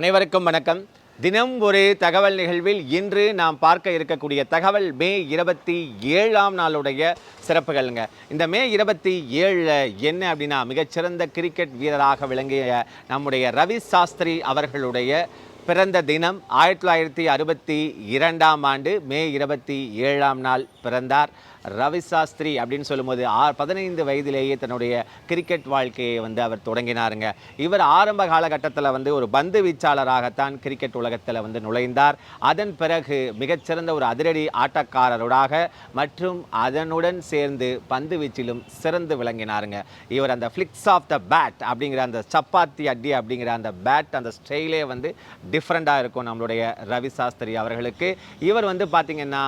அனைவருக்கும் வணக்கம். தினம் ஒரு தகவல் நிகழ்வில் இன்று நாம் பார்க்க இருக்கக்கூடிய தகவல் மே இருபத்தி ஏழாம் நாளுடைய சிறப்புகள்ங்க. இந்த மே இருபத்தி ஏழில் என்ன அப்படின்னா மிகச்சிறந்த கிரிக்கெட் வீரராக விளங்கிய நம்முடைய ரவி சாஸ்திரி அவர்களுடைய பிறந்த தினம் ஆயிரத்தி தொள்ளாயிரத்தி அறுபத்தி இரண்டாம் ஆண்டு மே இருபத்தி ஏழாம் நாள் பிறந்தார். ரவி சாஸ்திரி அப்படின்னு சொல்லும்போது ஆ பதினைந்து வயதிலேயே தன்னுடைய கிரிக்கெட் வாழ்க்கையை வந்து அவர் தொடங்கினாருங்க. இவர் ஆரம்ப காலகட்டத்தில் வந்து ஒரு பந்து வீச்சாளராகத்தான் கிரிக்கெட் உலகத்தில் வந்து நுழைந்தார். அதன் பிறகு மிகச்சிறந்த ஒரு அதிரடி ஆட்டக்காரருடாக மற்றும் அதனுடன் சேர்ந்து பந்து வீச்சிலும் சிறந்து விளங்கினாருங்க. இவர் அந்த ஃப்ளிக்ஸ் ஆஃப் த பேட் அப்படிங்கிற அந்த சப்பாத்தி அடி அப்படிங்கிற அந்த பேட் அந்த ஸ்டைலே வந்து டிஃப்ரெண்ட்டாக இருக்கும் நம்மளுடைய ரவி சாஸ்திரி அவர்களுக்கு. இவர் வந்து பார்த்தீங்கன்னா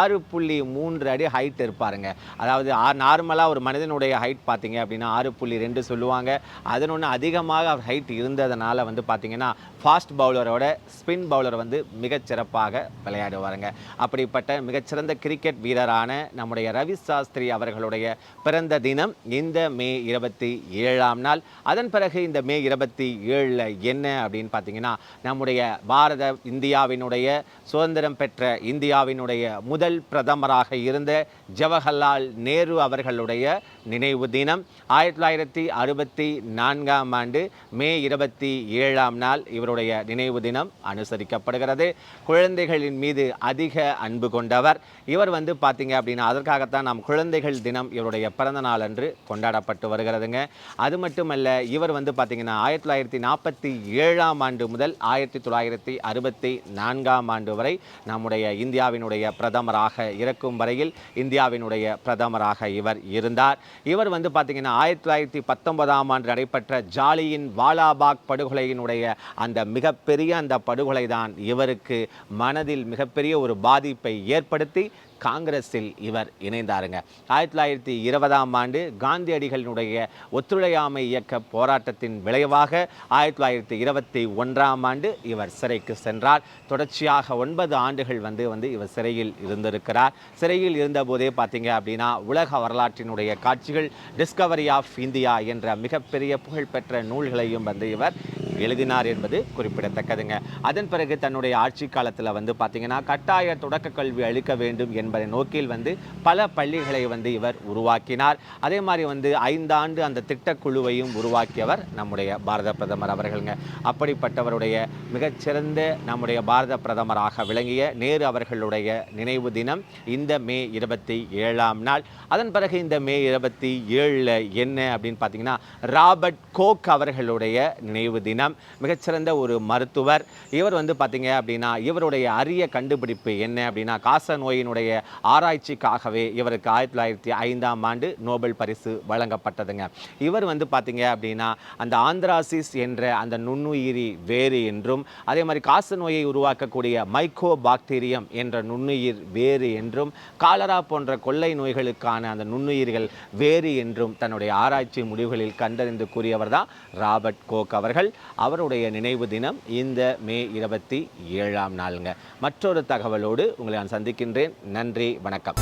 ஆறு புள்ளி மூன்று அடி ஹைட் இருப்பாருங்க. அதாவது நார்மலாக ஒரு மனிதனுடைய ஹைட் பார்த்தீங்க அப்படின்னா ஆறு புள்ளி ரெண்டு சொல்லுவாங்க. அதனொன்று அதிகமாக அவர் ஹைட் இருந்ததுனால வந்து பார்த்தீங்கன்னா ஃபாஸ்ட் பவுலரோட ஸ்பின் பவுலர் வந்து மிகச்சிறப்பாக விளையாடுவாருங்க. அப்படிப்பட்ட மிகச்சிறந்த கிரிக்கெட் வீரரான நம்முடைய ரவி சாஸ்திரி அவர்களுடைய பிறந்த தினம் இந்த மே இருபத்தி ஏழாம் நாள். அதன் பிறகு இந்த மே இருபத்தி ஏழில் என்ன அப்படின்னு பார்த்தீங்கன்னா நம்முடைய பாரத இந்தியாவினுடைய சுதந்திரம் பெற்ற இந்தியாவினுடைய முதல் பிரதமராக இருந்த ஜவஹர்லால் நேரு அவர்களுடைய நினைவு தினம். ஆயிரத்தி தொள்ளாயிரத்தி அறுபத்தி நான்காம் ஆண்டு மே இருபத்தி ஏழாம் நாள் இவருடைய நினைவு தினம் அனுசரிக்கப்படுகிறது. குழந்தைகளின் மீது அதிக அன்பு கொண்டவர். இவர் வந்து பார்த்தீங்க அப்படின்னா அதற்காகத்தான் நாம் குழந்தைகள் தினம் இவருடைய பிறந்த நாள் அன்று கொண்டாடப்பட்டு வருகிறதுங்க. அது மட்டுமல்ல இவர் வந்து பார்த்தீங்கன்னா ஆயிரத்தி தொள்ளாயிரத்தி நாற்பத்தி ஏழாம் ஆண்டு முதல் ஆயிரத்தி தொள்ளாயிரத்தி அறுபத்தி நான்காம் ஆண்டு வரை நம்முடைய இந்தியாவினுடைய பிரதமராக இருக்கும் வரையில் இந்தியாவினுடைய பிரதமராக இவர் இருந்தார். இவர் வந்து பார்த்திங்கன்னா ஆயிரத்தி தொள்ளாயிரத்தி பத்தொன்பதாம் ஆண்டு நடைபெற்ற ஜாலியின் வாலாபாக் படுகொலையினுடைய அந்த மிகப்பெரிய அந்த படுகொலை தான் இவருக்கு மனதில் மிகப்பெரிய ஒரு பாதிப்பை ஏற்படுத்தி காங்கிரஸில் இவர் இணைந்தாருங்க. ஆயிரத்தி தொள்ளாயிரத்தி இருபதாம் ஆண்டு காந்தியடிகளினுடைய ஒத்துழையாமை இயக்க போராட்டத்தின் விளைவாக ஆயிரத்தி தொள்ளாயிரத்தி இருபத்தி ஒன்றாம் ஆண்டு இவர் சிறைக்கு சென்றார். தொடர்ச்சியாக ஒன்பது ஆண்டுகள் வந்து வந்து இவர் சிறையில் இருந்திருக்கிறார். சிறையில் இருந்தபோதே பார்த்தீங்க அப்படின்னா உலக வரலாற்றினுடைய காட்சிகள் டிஸ்கவரி ஆஃப் இந்தியா என்ற மிகப்பெரிய புகழ்பெற்ற நூல்களையும் வந்து இவர் எழுதினார் என்பது குறிப்பிடத்தக்கதுங்க. அதன் பிறகு தன்னுடைய ஆட்சி காலத்தில் வந்து பார்த்தீங்கன்னா கட்டாய தொடக்க கல்வி அளிக்க வேண்டும் என்பதை நோக்கில் வந்து பல பள்ளிகளை வந்து இவர் உருவாக்கினார். அதே மாதிரி வந்து ஐந்தாண்டு அந்த திட்டக்குழுவையும் உருவாக்கியவர் நம்முடைய பாரத பிரதமர் அவர்களுங்க. அப்படிப்பட்டவருடைய மிகச்சிறந்த நம்முடைய பாரத பிரதமராக விளங்கிய நேரு அவர்களுடைய நினைவு தினம் இந்த மே இருபத்தி ஏழாம் நாள். அதன் பிறகு இந்த மே இருபத்தி ஏழில் என்ன அப்படின்னு பார்த்தீங்கன்னா ராபர்ட் கோக் அவர்களுடைய நினைவு தினம். மிகச்சிறந்த ஒரு மருத்துவர். இவர் வந்து பார்த்தீங்க அப்படின்னா இவருடைய அரிய கண்டுபிடிப்பு என்ன அப்படின்னா காச நோயினுடைய ஆராய்ச்சிக்காகவே இவருக்கு ஆயிரத்தி தொள்ளாயிரத்தி ஐந்தாம் ஆண்டு நோபல் பரிசு வழங்கப்பட்டதுங்க. இவர் வந்து பார்த்தீங்க அப்படின்னா அந்த ஆந்திராசிஸ் என்ற அந்த நுண்ணுயிரி வேறு என்றும் அதே மாதிரி காச நோயை உருவாக்கக்கூடிய மைக்கோ பாக்டீரியம் என்ற நுண்ணுயிர் வேறு என்றும் காலரா போன்ற கொள்ளை நோய்களுக்கான அந்த நுண்ணுயிர்கள் வேறு என்றும் தன்னுடைய ஆராய்ச்சி முடிவுகளில் கண்டறிந்து கூறியவர் தான் ராபர்ட் கோக் அவர்கள். அவருடைய நினைவு தினம் இந்த மே இருபத்தி ஏழாம் நாளுங்க. மற்றொரு தகவலோடு உங்களை நான் சந்திக்கின்றேன். நன்றி வணக்கம்.